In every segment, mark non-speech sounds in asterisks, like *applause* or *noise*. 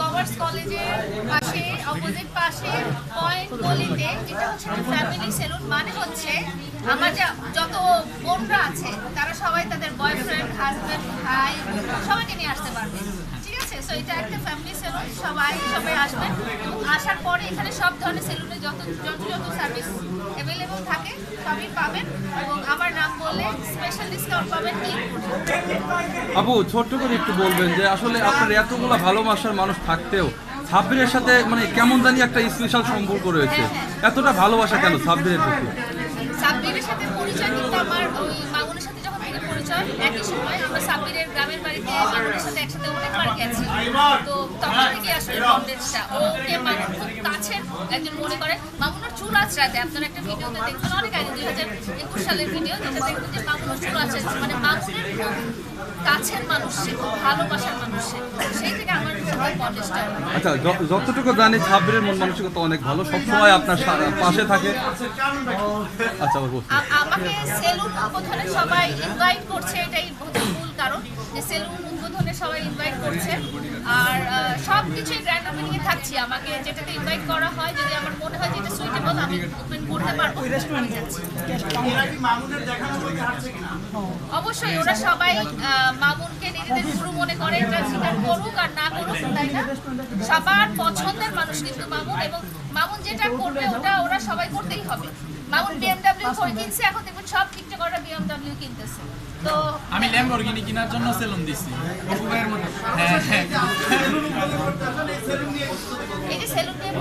Commerce কলেজের পাশে opposite পাশে পয়েন্ট গলিতে যেটা হচ্ছে ফ্যামিলি সেলুন মানে হচ্ছে আমার যা, যত বোনরা আছে, তারা সবাই তাদের বয়ফ্রেন্ড হাজব্যান্ড ভাই, সবাইকে নিয়ে আসতে পারবে। ঠিক আছে? সো এটা একটা ফ্যামিলি সেলুন সবাই সবাই আসবেন এবং আসার পরে এখানে সব ধরনের সেলুনে যত যত যত সার্ভিস অ্যাভেলেবল থাকে, সবই পাবেন এবং আপু ছোট্ট করে একটু বলবেন যে আসলে আপনার এতগুলো ভালোবাসার মানুষ থাকতেও সাব্বিরের সাথে মানে কেমন জানি একটা স্পেশাল সম্পর্ক রয়েছে। এতটা ভালোবাসা কেন সাব্বিরের প্রতি? সাব্বিরের সাথে পরিচয় কিন্তু আমার ওই মামুনের সাথে যখন থেকে পরিচয় একই সময় আমরা সাব্বিরের গ্রামের বাড়িতে মামুনের সাথে একসাথে অনেকবার গেছি। তো তখন আসলে বন্ডেজটা ওকে মামুন খুব কাছের একজন মনে করে। মামুনের চুল আঁচড়াতে আপনারা একটা ভিডিওতে দেখবেন অনেক আগে দুই হাজার একুশ সালের ভিডিও যেটা দেখবেন যে মামুনের চুল আঁচড়াচ্ছে মানে মামুনের খুব কাছের মানুষ সে খুব ভালোবাসার মানুষ সেই থেকে আমার আচ্ছা যতটুকু জানি সাব্বিরের মন মানসিকতা অনেক ভালো। সবসময় আপনার পাশে থাকে। আচ্ছা আমাকে সেলুন উদ্বোধনে সবাই ইনভাইট করছে এটাই কারণ যে সেলুন উদ্বোধনে সবাই ইনভাইট করছে। আর সব কিছুই গ্র্যান্ড ওপেনিং এ থাকছি। আমাকে যেটাতে ইনভাইট করা হয় যদি আমার মনে হয় যে এটা সুইটেবল আমি ওপেন করতে পারব। আমি যাচ্ছি। অবশ্যই ওরা সবাই আহ, মামুনকে নিজেদের গুরু মনে করে এটা স্বীকার করুক আর না করুক তাই না? সবার পছন্দের মানুষ কিন্তু মামুন এবং মামুন যেটা করবে ওটা ওরা সবাই করতেই হবে। মামুন বিএমডব্লিউ কিনছে এখন দেখুন সব টিকটকাররা বিএমডব্লিউ কিনতেছে। তো আমি ল্যাম্বরগিনি কেনার জন্য সেলুন দিছি। হ্যাঁ হ্যাঁ।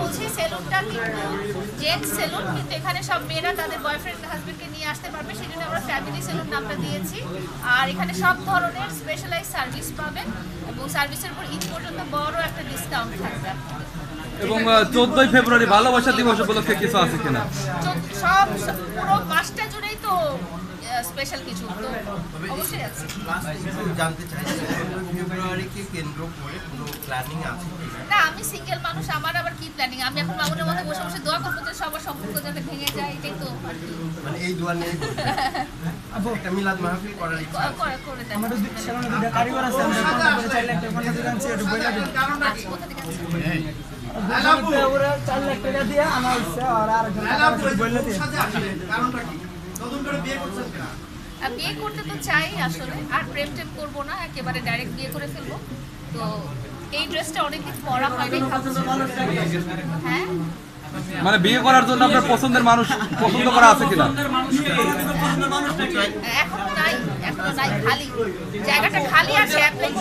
বলছি সেলুনটা কিন্তু জেন্টস সেলুন কিন্তু এখানে সব মেয়েরা তাদের বয়ফ্রেন্ড হাজবেন্ডকে নিয়ে আসতে পারবে সেই জন্য আমরা ফ্যামিলি সেলুন নামটা দিয়েছি। আর এখানে সব ধরনের স্পেশালাইজ সার্ভিস পাবেন এবং সার্ভিসের উপর ঈদ পর্যন্ত বড় একটা ডিসকাউন্ট থাকবে। এবং চোদ্দই ফেব্রুয়ারি ভালোবাসা দিবস উপলক্ষে কিছু আছে কিনা? সব সব- পুরো মাসটা জুড়েই তো স্পেশাল কিছু তো অবশ্যই আছে। জানতে চাই ফেব্রুয়ারিকে কেন্দ্র করে কোনো প্ল্যানিং আছে না আমি সিঙ্গেল মানুষ আমার আবার কি প্ল্যানিং আমি এখন মামুনের মতো বসে বসে দোয়া করব যে সবার সম্পর্ক যাতে ভেঙে যায় এটাই তো মানে এই দোয়া নিয়ে *laughs* একটা মিলাদ মাহফিল করার ইচ্ছা আছে। করে করে দেন আমাদের সেখানে দুইটা কারিগর আছে আমরা করে চার লাখ টাকা কন্টাক্ট আনছি একটু বইলা দিন। আচ্ছা, কোথা থেকে দিয়ে আমার আর আরেকজন বিয়ে করতে তো চাই আসলে। আর প্রেম টেম করব না একেবারে ডাইরেক্ট বিয়ে করে ফেলব। তো এই ড্রেসটা অনেকদিন পরা হয়নি। হ্যাঁ? মানে বিয়ে করার জন্য আপনার পছন্দের মানুষ পছন্দ করা আছে কিনা? এখনও নাই এখনও নাই খালি। জায়গাটা খালি আছে এখন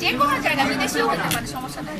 যে কোনো জায়গা বিদেশেও হতে পারে সমস্যা নেই।